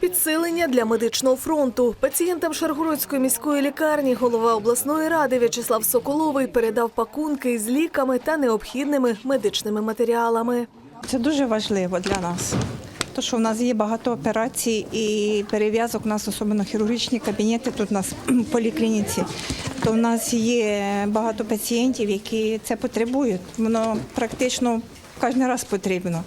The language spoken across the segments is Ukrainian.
Підсилення для медичного фронту. Пацієнтам Шаргородської міської лікарні голова обласної ради В'ячеслав Соколовий передав пакунки з ліками та необхідними медичними матеріалами. Це дуже важливо для нас. То, що в нас є багато операцій і перев'язок, у нас особливо хірургічні кабінети, тут у нас в поліклініці, то в нас є багато пацієнтів, які це потребують. Воно практично кожен раз потрібно.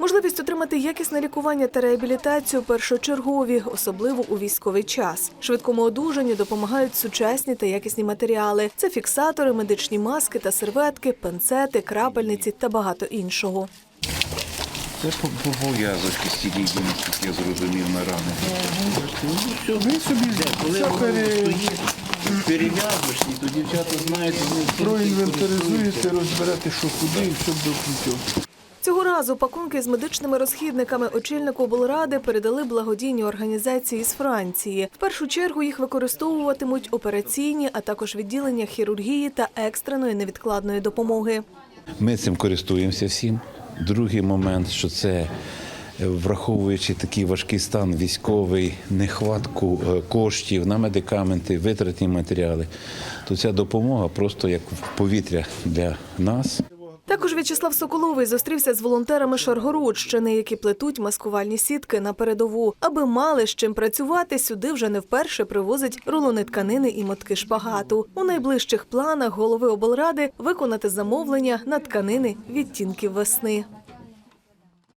Можливість отримати якісне лікування та реабілітацію першочергові, особливо у військовий час. Швидкому одужанню допомагають сучасні та якісні матеріали. Це фіксатори, медичні маски та серветки, пенцети, крапельниці та багато іншого. Це по- по- пов'язочки стільки, наскільки я зрозумів на рани. Все. Ви собі коли воно стоїть, то дівчата знають, вони всі проінвентаризуєте, розберете, що куди і все до кінця. Цього разу пакунки з медичними розхідниками очільнику облради передали благодійні організації з Франції. В першу чергу їх використовуватимуть операційні, а також відділення хірургії та екстреної невідкладної допомоги. Ми цим користуємося всім. Другий момент, що це е, враховуючи такий важкий стан військовий, нехватку е, коштів на медикаменти, витратні матеріали, то ця допомога просто як в повітря для нас. Також В'ячеслав Соколовий зустрівся з волонтерами Шаргородщини, які плетуть маскувальні сітки на передову. Аби мали з чим працювати, сюди вже не вперше привозять рулони тканини і мотки шпагату. У найближчих планах голови облради виконати замовлення на тканини відтінків весни.